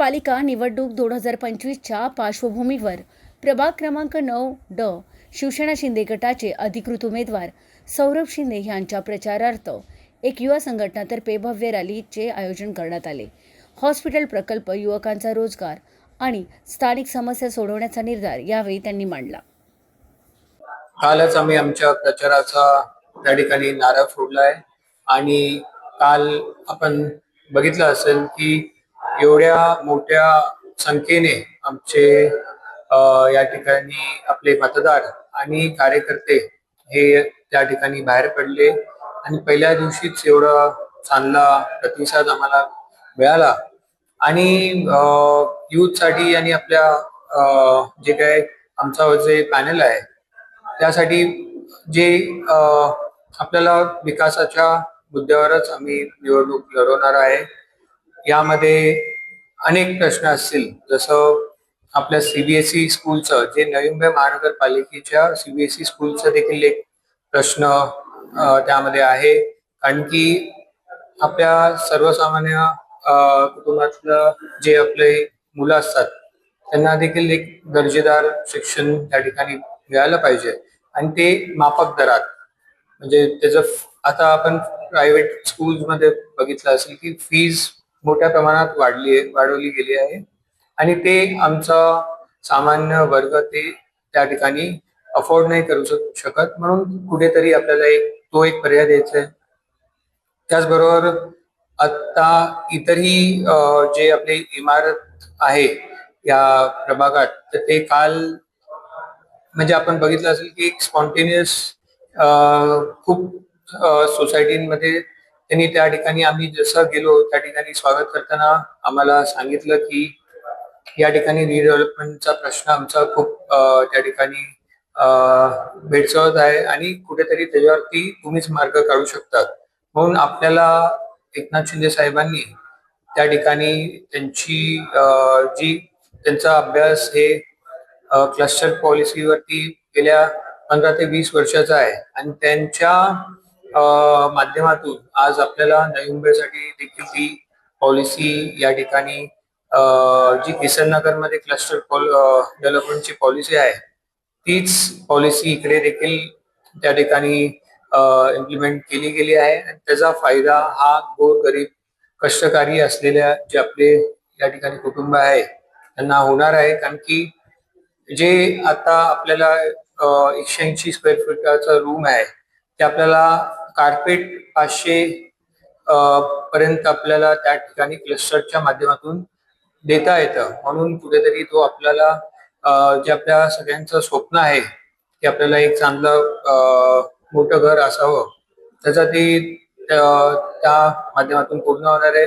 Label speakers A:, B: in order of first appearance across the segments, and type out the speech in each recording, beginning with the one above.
A: महानगरपालिका निवडणूक दोन हजार पंचवीसच्या पार्श्वभूमीवर प्रभाग क्रमांक नऊ ड शिवसेना शिंदे गटाचे अधिकृत उमेदवार सौरभ शिंदे यांच्या प्रचारार्थ एक युवा संघटनातर्फे भव्य रॅलीचे आयोजन करण्यात आले. हॉस्पिटल प्रकल्प युवकांचा रोजगार आणि स्थानिक समस्या सोडवण्याचा निर्धार यावेळी त्यांनी मांडला.
B: कालच आम्ही आमच्या प्रचाराचा त्या ठिकाणी नारा फोडला आहे आणि काल आपण बघितलं असेल की एवढ्या मोठ्या संख्येने आमचे या ठिकाणी आपले मतदार आणि कार्यकर्ते हे त्या ठिकाणी बाहेर पडले. आणि पहिल्या दिवशीच एवढा चांगला प्रतिसाद आम्हाला मिळाला. आणि युथसाठी आणि आपल्या अ, जे काय आमचा जे पॅनल आहे त्यासाठी जे आपल्याला विकासाच्या मुद्द्यावरच आम्ही निवडणूक लढवणार आहे. यामध्ये अनेक प्रश्न असतील. जसं आपल्या सीबीएसई स्कूलचं जे नवी मुंबई महानगरपालिकेच्या सीबीएसई स्कूलचं देखील एक प्रश्न त्यामध्ये आहे. कारण की आपल्या सर्वसामान्य कुटुंबातलं जे आपले मुलं असतात त्यांना देखील एक दर्जेदार शिक्षण त्या ठिकाणी मिळालं पाहिजे. आणि ते माफक दरात म्हणजे त्याचं आता आपण प्रायव्हेट स्कूल्समध्ये बघितलं असेल की फीज मोठ्या प्रमाणात वाढली वाढवली गेली आहे. आणि ते आमचा सामान्य वर्ग ते त्या ठिकाणी अफोर्ड नाही करू शकत. म्हणून कुठेतरी आपल्याला एक तो एक पर्याय द्यायचा आहे. त्याचबरोबर आता इतरही जे आपले इमारत आहे या प्रभागात तर ते काल म्हणजे आपण बघितलं असेल की एक स्पॉन्टेनियस खूप सोसायटीमध्ये त्यांनी त्या ठिकाणी आम्ही जसं गेलो त्या ठिकाणी स्वागत करताना आम्हाला सांगितलं की या ठिकाणी रिडेव्हलपमेंटचा प्रश्न आमचा खूप त्या ठिकाणी भेडसावत आहे आणि कुठेतरी त्याच्यावरती तुम्हीच मार्ग काढू शकतात म्हणून आपल्याला एकनाथ शिंदे साहेबांनी त्या ठिकाणी त्यांची जी त्यांचा अभ्यास हे क्लस्टर पॉलिसीवरती गेल्या पंधरा ते वीस वर्षाचा आहे आणि त्यांच्या माध्यमातून आज आपल्याला नवी मुंबईसाठी देखील ती पॉलिसी या ठिकाणी जी किसन नगरमध्ये क्लस्टर डेव्हलपमेंटची पॉलिसी आहे तीच पॉलिसी इकडे देखील त्या ठिकाणी इम्प्लिमेंट केली गेली आहे. आणि त्याचा फायदा हा गोरगरीब कष्टकारी असलेल्या जे आपले या ठिकाणी कुटुंब आहे त्यांना होणार आहे. कारण की जे आता आपल्याला एकशे ऐंशी स्क्वेअर फुटाचा रूम आहे ते आपल्याला कार्पेट पाचशे पर्यंत आपल्याला त्या ठिकाणी क्लस्टरच्या माध्यमातून देता येतं. म्हणून कुठेतरी तो आपल्याला जे आपल्या सगळ्यांचं स्वप्न आहे की आपल्याला एक चांगलं मोठं घर असावं त्याचा ते त्या माध्यमातून पूर्ण होणार आहे.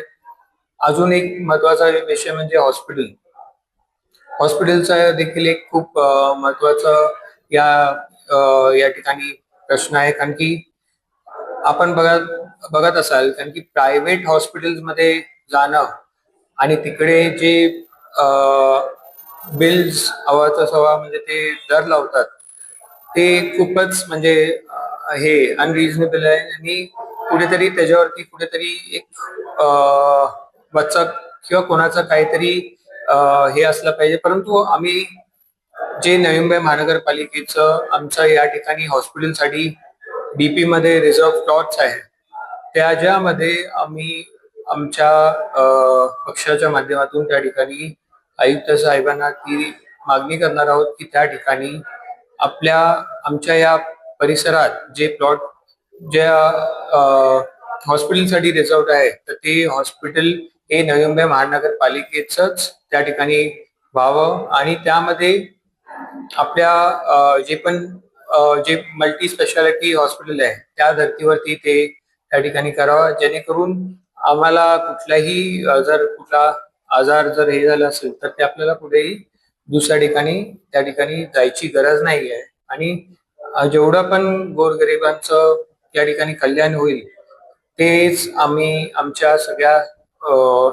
B: अजून एक महत्त्वाचा विषय म्हणजे हॉस्पिटल हॉस्पिटलचा देखील एक खूप महत्वाचं या या ठिकाणी प्रश्न आहे. कारण की आपण बघत बघत असाल कारण की प्रायव्हेट हॉस्पिटल्समध्ये जाणं आणि तिकडे जे बिल्स हवाचा सवा म्हणजे ते दर लावतात ते खूपच म्हणजे हे अनरिजनेबल आहे. आणि कुठेतरी त्याच्यावरती कुठेतरी एक वचक किंवा कोणाचं काहीतरी हे असलं पाहिजे. परंतु आम्ही जे नवी मुंबई महानगरपालिकेचं आमचं या ठिकाणी हॉस्पिटलसाठी डीपी मध्ये रिझर्व प्लॉट्स आहे. त्याच्यामध्ये आम्ही आमच्या पक्षाच्या माध्यमातून त्या ठिकाणी आयुक्त साहेबांना ती मागणी करणार आहोत की त्या ठिकाणी आपल्या आमच्या या परिसरात जे प्लॉट ज्या हॉस्पिटलसाठी रिझर्व आहे तर ते हॉस्पिटल हे नवी मुंबई महानगरपालिकेचंच त्या ठिकाणी व्हावं आणि त्यामध्ये आपल्या जे पण जे मल्टी स्पेशालिटी हॉस्पिटल आहे त्या धर्तीवरती ते त्या ठिकाणी करावं जेणेकरून आम्हाला कुठलाही जर कुठला आजार जर हे झाला असेल तर ते आपल्याला कुठेही दुसऱ्या ठिकाणी त्या ठिकाणी जायची गरज नाही आहे. आणि जेवढं पण गोरगरिबांचं त्या ठिकाणी कल्याण होईल तेच आम्ही आमच्या सगळ्या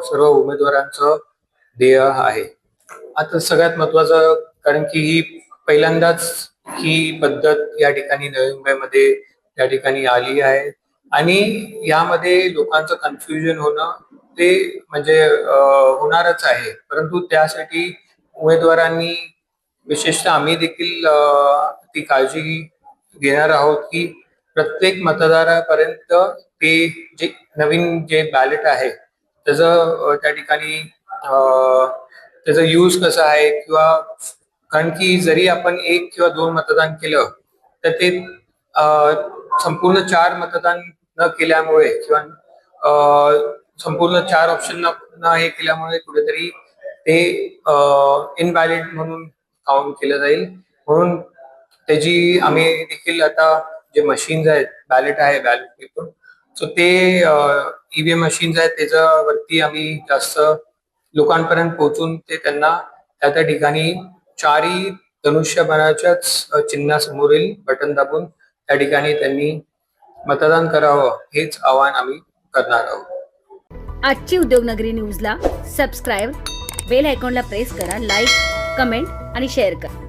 B: सर्व उमेदवारांचं ध्येय आहे. आता सगळ्यात महत्वाचं कारण की ही पहिल्यांदाच ही पद्धत या ठिकाणी नवी मुंबईमध्ये या ठिकाणी आली आहे. आणि यामध्ये लोकांचं कन्फ्युजन होणं ते म्हणजे होणारच आहे. परंतु त्यासाठी उमेदवारांनी विशेषतः आम्ही देखील ती काळजी घेणार आहोत की प्रत्येक मतदारापर्यंत ते जे नवीन जे बॅलेट आहे त्याचं त्या ठिकाणी त्याचा यूज कसा आहे किंवा कारण की जरी आपण एक किंवा दोन मतदान केलं तर ते संपूर्ण चार मतदान न केल्यामुळे किंवा संपूर्ण चार ऑप्शन न न हे केल्यामुळे कुठेतरी ते इनव्हॅलिड म्हणून काउंट केलं जाईल. म्हणून त्याची आम्ही देखील आता जे मशीन्स आहेत बॅलेट आहे बॅलेट पेपर सो ते ईव्हीएम मशीन्स आहेत त्याच्यावरती आम्ही जास्त लोकांपर्यंत पोहोचून ते त्यांना त्या त्या ठिकाणी चारी धनुष्यबाणाच्याच चिन्हासमोरील बटन दाबून त्या ठिकाणी त्यांनी मतदान करावं हेच आवाहन आम्ही करणार आहोत.
A: आजची उद्योगनगरी न्यूजला सबस्क्राईब बेल आयकॉनला प्रेस करा लाईक कमेंट आणि शेअर करा.